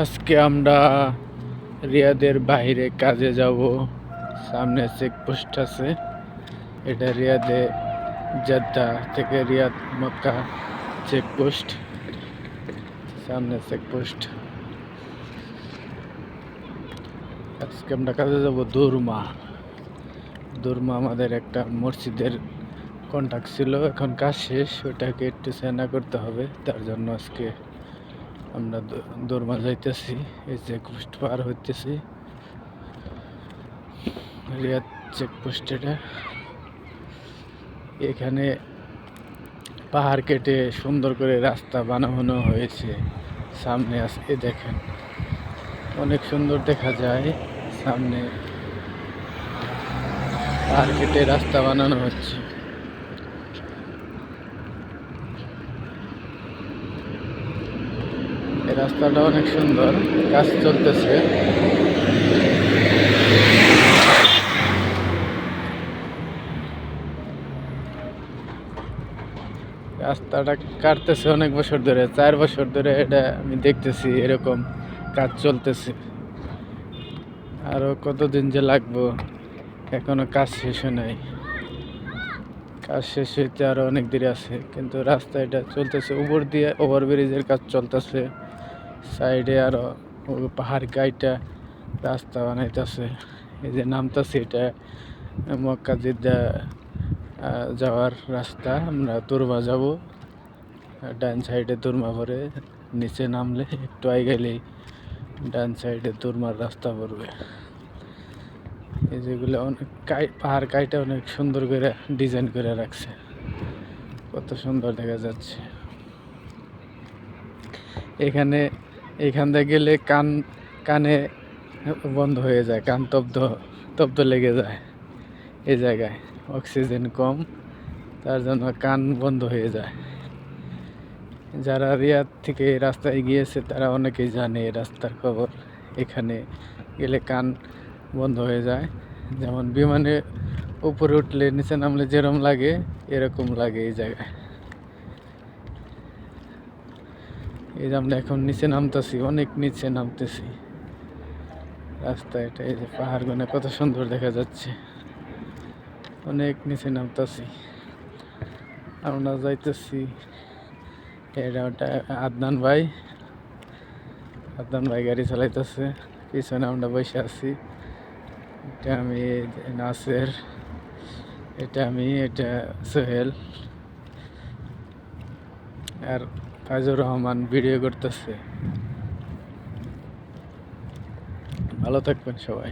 আজকে আমরা রিয়াদের বাইরে কাজে যাব। সামনে চেকপোস্ট আছে। এটা রিয়াদে জেদ্দা থেকে রিয়াদ মক্কা চেকপোস্ট। সামনে চেকপোস্ট। আজকে আমরা কাজে যাব দুরমা। দুরমা আমাদের একটা মসজিদের কন্ট্যাক্ট ছিল। এখন কাজ শেষ। ওটাকে একটু সেনা করতে হবে। তার জন্য আজকে আমরা দু- দৌড়মা যাইতেছি, এই চেকপোস্ট পার হইতেছি। রিয়াদ চেকপোস্ট এটা। এখানে পাহাড় কেটে সুন্দর করে রাস্তা বানানো হয়েছে। সামনে আসে দেখেন, অনেক সুন্দর দেখা যায়। সামনে পাহাড় কেটে রাস্তা বানানো হচ্ছে। এই রাস্তাটা অনেক সুন্দর, কাজ চলতেছে। রাস্তাটা কাটতেছে অনেক বছর ধরে, চার বছর ধরে এটা আমি দেখতেছি এরকম কাজ চলতেছে। আরও কতদিন যে লাগবো, এখনও কাজ শেষ নাই। কাজ শেষ হইতে আরও অনেক দেরি আছে, কিন্তু রাস্তা এটা চলতেছে, উপর দিয়ে ওভার ব্রিজের কাজ চলতেছে। সাইডে আরও পাহাড় গাইটা রাস্তা বানাইতেছে। এই যে নামতেছে এটা মক্কা জিদ্দা যাওয়ার রাস্তা। আমরা তুরমা যাব। ডান সাইডে তুরমা পরে নিচে নামলে একটু আই গেলেই ডান সাইডে তুরমার রাস্তা পড়বে। এই যেগুলো অনেক কাই, পাহাড় কাইটা অনেক সুন্দর করে ডিজাইন করে রাখছে। কত সুন্দর দেখা যাচ্ছে। এখানে এখান থেকে গেলে কান, কানে বন্ধ হয়ে যায়, কান তব্দ তব্দ লেগে যায় এই জায়গায়। অক্সিজেন কম, তার জন্য কান বন্ধ হয়ে যায়। যারা রিয়াদ থেকে রাস্তায় গিয়েছে, তারা অনেকেই জানে রাস্তার খবর। এখানে গেলে কান বন্ধ হয়ে যায়। যেমন বিমানে উপরে উঠলে নিচে নামলে যেরকম লাগে, এরকম লাগে এই জায়গায়। এই যে আমরা এখন নিচে নামতেছি, অনেক নিচে নামতেছি। রাস্তা এটা, এই যে পাহাড়গুলো কত সুন্দর দেখা যাচ্ছে। অনেক নিচে নামতেছি। আমরা যাইতেছি এটা ওটা আদনান ভাই। আদনান ভাই গাড়ি চালাইতেছে, পিছনে আমরা বসে আছি। এটা আমি, নাসের, এটা আমি, এটা সোহেল। আর ফাইজুর রহমান ভিডিও করতেছে। ভালো থাকবেন সবাই।